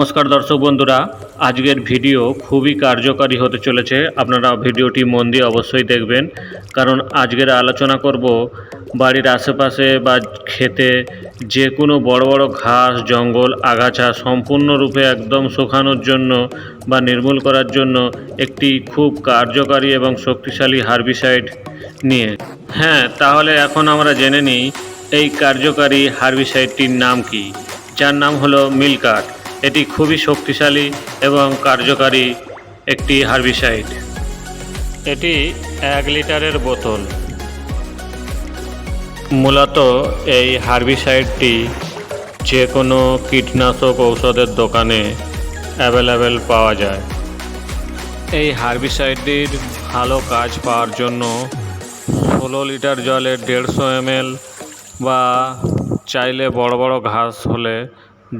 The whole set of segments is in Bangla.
নমস্কার দর্শক বন্ধুরা, আজকের ভিডিও খুবই কার্যকারী হতে চলেছে। আপনারা ভিডিওটি মন দিয়ে অবশ্যই দেখবেন, কারণ আজকের আলোচনা করব বাড়ির আশেপাশে বা খেতে যে কোনো বড় বড় ঘাস, জঙ্গল, আগাছা সম্পূর্ণরূপে একদম শুকানোর জন্য বা নির্মূল করার জন্য একটি খুব কার্যকারী এবং শক্তিশালী হার্বিসাইড নিয়ে। হ্যাঁ তাহলে এখন আমরা জেনে নিই এই কার্যকারী হার্বিসাইডটির নাম কি, যার নাম হলো মিলকাট। এটি খুবই শক্তিশালী এবং কার্যকারী একটি হার্বিসাইড। এটি এক লিটারের বোতল। মূলত এই হার্বিসাইডটি যে কোনো কীটনাশক ঔষধের দোকানে অ্যাভেলেবেল পাওয়া যায়। এই হার্বিসাইডটির ভালো কাজ পাওয়ার জন্য ষোলো লিটার জলে দেড়শো এমএল বা চাইলে বড় বড় ঘাস হলে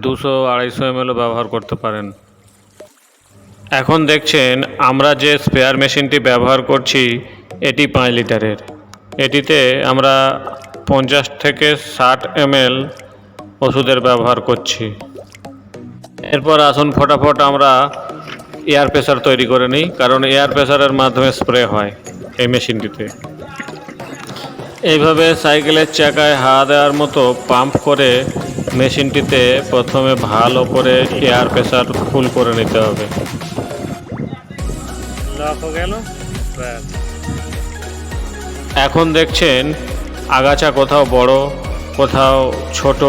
দুশো আড়াইশো এমএলও ব্যবহার করতে পারেন। এখন দেখছেন, আমরা যে স্পেয়ার মেশিনটি ব্যবহার করছি, এটি পাঁচ লিটারের। এটিতে আমরা পঞ্চাশ থেকে ষাট এমএল ওষুধের ব্যবহার করছি। এরপর আসুন ফটাফট আমরা এয়ার প্রেসার তৈরি করে নিই, কারণ এয়ার প্রেসারের মাধ্যমে স্প্রে হয় এই মেশিনটিতে এইভাবে সাইকেলের চাকায় হাওয়া দেওয়ার মতো পাম্প করে মেশিনটিতে প্রথমে ভালো করে এয়ার প্রেসার ফুল করে নিতে হবে। এখন দেখছেন আগাছা কোথাও বড় কোথাও ছোট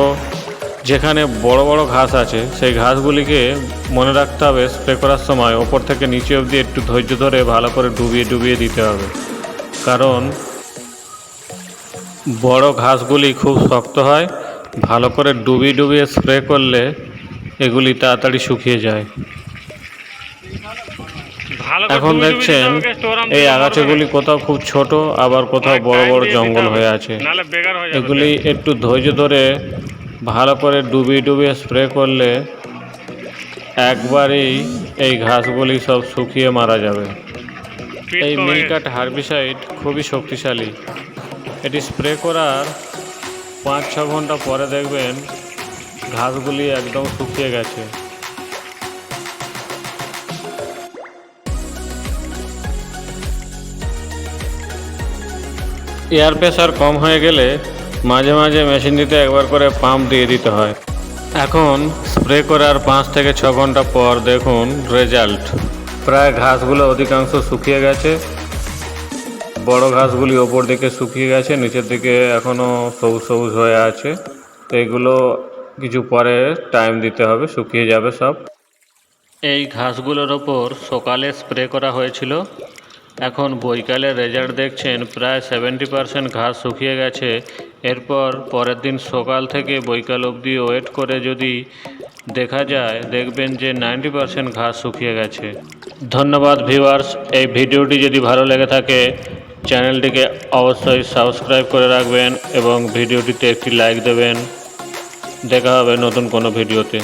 যেখানে বড় বড় ঘাস আছে সেই ঘাসগুলিকে মনে রাখতে হবে স্প্রে করার সময় ওপর থেকে নিচে অবধি একটু ধৈর্য ধরে ভালো করে ডুবিয়ে ডুবিয়ে দিতে হবে। কারণ বড় ঘাসগুলি খুব শক্ত হয় ভালো করে ডুবিয়ে ডুবিয়ে স্প্রে করলে এগুলি তাড়াতাড়ি শুকিয়ে যায়। এখন দেখছেন এই আগাছাগুলি কোথাও খুব ছোট আবার কোথাও বড় বড় জঙ্গল হয়ে আছে। এগুলি একটু ধৈর্য ধরে ভালো করে ডুবিয়ে ডুবিয়ে স্প্রে করলে একবারেই এই ঘাসগুলি সব শুকিয়ে মারা যাবে। এই মিলকাট হার্বিসাইড খুবই শক্তিশালী। এটি স্প্রে করার পাঁচ, ছ ঘণ্টা পরে দেখবেন ঘাসগুলি একদম শুকিয়ে গেছে। এয়ার প্রেশার কম হয়ে গেলে মাঝে মাঝে মেশিনটিতে একবার করে পাম্প দিয়ে দিতে হয়। এখন স্প্রে করার পাঁচ থেকে ছ ঘণ্টা পর দেখুন রেজাল্ট। প্রায় ঘাসগুলো অধিকাংশ শুকিয়ে গেছে। বড় ঘাসগুলি ওপর দিকে শুকিয়ে গেছে, নিচের দিকে এখনও সবুজ সবুজ হয়ে আছে। তো এগুলো কিছু পরে টাইম দিতে হবে, শুকিয়ে যাবে সব। এই ঘাসগুলোর ওপর সকালে স্প্রে করা হয়েছিল। এখন বৈকালে রেজাল্ট দেখছেন প্রায় সেভেন্টি পারসেন্ট ঘাস শুকিয়ে গেছে। এরপর পরের দিন সকাল থেকে বৈকাল অবধি ওয়েট করে যদি দেখা যায়, দেখবেন যে নাইনটি পারসেন্ট ঘাস শুকিয়ে গেছে। ধন্যবাদ ভিউয়ার্স এই ভিডিওটি যদি ভালো লেগে থাকে চ্যানেলটিকে অবশ্যই সাবস্ক্রাইব করে রাখবেন এবং ভিডিওটিতে একটি লাইক দেবেন। দেখা হবে নতুন কোনো ভিডিওতে।